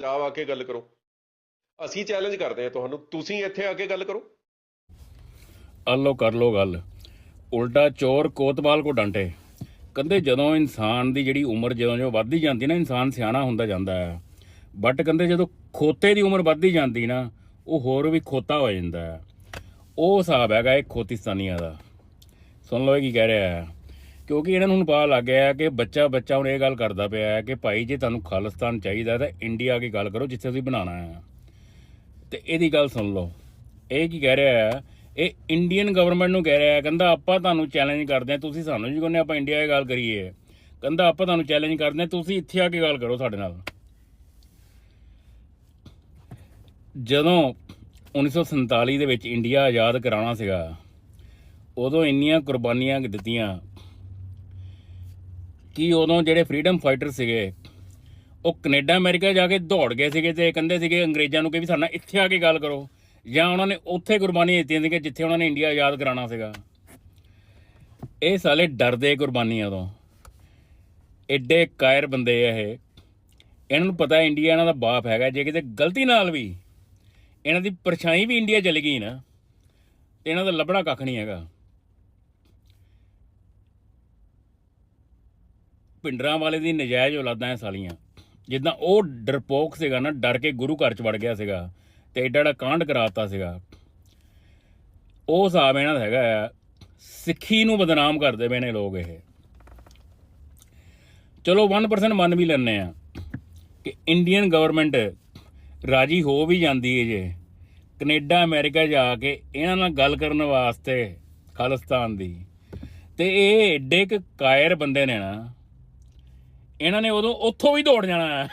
ਪੰਜਾਬ ਆ ਕੇ ਗੱਲ ਕਰੋ। ਅਸੀਂ ਚੈਲੰਜ ਕਰਦੇ ਹਾਂ ਤੁਹਾਨੂੰ। ਤੁਸੀਂ ਇੱਥੇ ਆ ਕੇ ਗੱਲ ਕਰੋ। ਅੱਲੋ ਕਰ ਲੋ ਗੱਲ। ਉਲਟਾ ਚੋਰ ਕੋਤਵਾਲ ਕੋ ਡਾਂਟੇ। ਕਹਿੰਦੇ ਜਦੋਂ ਇਨਸਾਨ ਦੀ ਜਿਹੜੀ ਉਮਰ ਜਦੋਂ ਜੋ ਵੱਧਦੀ ਜਾਂਦੀ ਨਾ, ਇਨਸਾਨ ਸਿਆਣਾ ਹੁੰਦਾ ਜਾਂਦਾ ਹੈ। ਬਟ ਕਹਿੰਦੇ ਜਦੋਂ ਖੋਤੇ ਦੀ ਉਮਰ ਵੱਧਦੀ ਜਾਂਦੀ ਨਾ, ਉਹ ਹੋਰ ਵੀ ਖੋਤਾ ਹੋ ਜਾਂਦਾ ਹੈ। ਉਹ ਹਿਸਾਬ ਹੈਗਾ ਇਹ ਖੋਤਿਸਤਾਨੀਆਂ ਦਾ। ਸੁਣ ਲਓ ਇਹ ਕੀ ਕਹਿ ਰਿਹਾ ਹੈ। ਕਿਉਂਕਿ ਇਹਨਾਂ ਨੂੰ ਹੁਣ ਪਤਾ ਲੱਗ ਗਿਆ ਕਿ ਬੱਚਾ ਬੱਚਾ ਹੁਣ ਇਹ ਗੱਲ ਕਰਦਾ ਪਿਆ ਹੈ ਕਿ ਭਾਈ ਜੇ ਤੁਹਾਨੂੰ ਖਾਲਿਸਤਾਨ ਚਾਹੀਦਾ ਤਾਂ ਇੰਡੀਆ ਆ ਕੇ ਗੱਲ ਕਰੋ ਜਿੱਥੇ ਤੁਸੀਂ ਬਣਾਉਣਾ ਹੈ। ਤੇ ਇਹਦੀ ਗੱਲ ਸੁਣ ਲਓ। ਇਹ ਕੀ ਕਹਿ ਰਿਹਾ ਹੈ? ਇਹ ਇੰਡੀਅਨ ਗਵਰਨਮੈਂਟ ਨੂੰ ਕਹਿ ਰਿਹਾ ਹੈ, ਕਹਿੰਦਾ ਆਪਾਂ ਤੁਹਾਨੂੰ ਚੈਲੰਜ ਕਰਦੇ ਹਾਂ, ਤੁਸੀਂ ਸਾਨੂੰ ਜੀ ਕਹਿੰਦੇ ਆਪਾਂ ਇੰਡੀਆ 'ਚ ਗੱਲ ਕਰੀਏ। ਕਹਿੰਦਾ ਆਪਾਂ ਤੁਹਾਨੂੰ ਚੈਲੰਜ ਕਰਦੇ ਹਾਂ, ਤੁਸੀਂ ਇੱਥੇ ਆ ਕੇ ਗੱਲ ਕਰੋ ਸਾਡੇ ਨਾਲ। ਜਦੋਂ 1947 ਦੇ ਵਿੱਚ ਇੰਡੀਆ ਆਜ਼ਾਦ ਕਰਾਉਣਾ ਸੀਗਾ, ਉਦੋਂ ਇੰਨੀਆਂ ਕੁਰਬਾਨੀਆਂ ਦਿੱਤੀਆਂ ਕਿ ਉਦੋਂ ਜਿਹੜੇ ਫਰੀडम ਫਾਈਟਰ ਸੀਗੇ, ਉਹ ਕੈਨੇਡਾ, ਅਮਰੀਕਾ ਜਾ ਕੇ ਦੌੜ ਗਏ ਸੀਗੇ ਤੇ ਕਹਿੰਦੇ ਸੀਗੇ ਅੰਗਰੇਜ਼ਾਂ ਨੂੰ ਕਿ ਵੀ ਸਾਡੇ ਨਾਲ ਇੱਥੇ ਆ ਕੇ ਗੱਲ ਕਰੋ। ਜਾਂ ਉਹਨਾਂ ਨੇ ਉੱਥੇ ਕੁਰਬਾਨੀਆਂ ਦਿੱਤੀਆਂ ਸੀਗੀਆਂ ਜਿੱਥੇ ਉਹਨਾਂ ਨੇ ਇੰਡੀਆ ਆਜ਼ਾਦ ਕਰਾਉਣਾ ਸੀਗਾ। ਇਹ ਸਾਲੇ ਡਰਦੇ ਕੁਰਬਾਨੀਆਂ ਤੋਂ। ਐਡੇ ਕਾਇਰ ਬੰਦੇ ਆ ਇਹ। ਇਹਨਾਂ ਨੂੰ ਪਤਾ ਇੰਡੀਆ ਇਹਨਾਂ ਦਾ ਬਾਪ ਹੈਗਾ, ਜੇ ਕਿਤੇ ਗਲਤੀ ਨਾਲ ਵੀ ਇਹਨਾਂ ਦੀ ਪਰਛਾਈ ਵੀ ਇੰਡੀਆ ਚਲੀ ਗਈ ਨਾ, ਤੇ ਇਹਨਾਂ ਦਾ ਲੱਭਣਾ ਕੱਖ ਨਹੀਂ ਹੈਗਾ। ਪਿੰਡਰਾਂ ਵਾਲੇ ਦੀ ਨਜਾਇਜ਼ ਔਲਾਦਾਂ ਐ ਸਾਲੀਆਂ। ਜਿੱਦਾਂ ਉਹ ਡਰਪੋਕ ਸੀਗਾ ਨਾ, ਡਰ ਕੇ ਗੁਰੂ ਘਰ ਚ ਵੜ ਗਿਆ ਸੀਗਾ ਤੇ ਏਡਾ ਏਡਾ ਕਾਂਡ ਕਰਾਤਾ ਸੀਗਾ। ਉਹ ਹਿਸਾਬ ਇਹਨਾਂ ਦਾ ਹੈਗਾ ਆ, ਸਿੱਖੀ ਨੂੰ ਬਦਨਾਮ ਕਰਦੇ ਪਏ ਨੇ ਲੋਕ ਇਹ। ਚਲੋ 1% ਮੰਨ ਵੀ ਲੈਂਦੇ ਆ ਕਿ ਇੰਡੀਅਨ ਗਵਰਨਮੈਂਟ ਰਾਜੀ ਹੋ ਵੀ ਜਾਂਦੀ ਹੈ ਜੇ। ਕੈਨੇਡਾ, ਅਮਰੀਕਾ ਜਾ ਕੇ ਇਹਨਾਂ ਨਾਲ ਗੱਲ ਕਰਨ ਵਾਸਤੇ ਖਾਲਿਸਤਾਨ ਦੀ। ਤੇ ਇਹ ਏਡੇ ਕੁ ਕਾਇਰ ਬੰਦੇ ਨੇ ਨਾ ਇਹਨਾਂ ਨੇ ਉਦੋਂ ਉੱਥੋਂ ਵੀ ਦੌੜ ਜਾਣਾ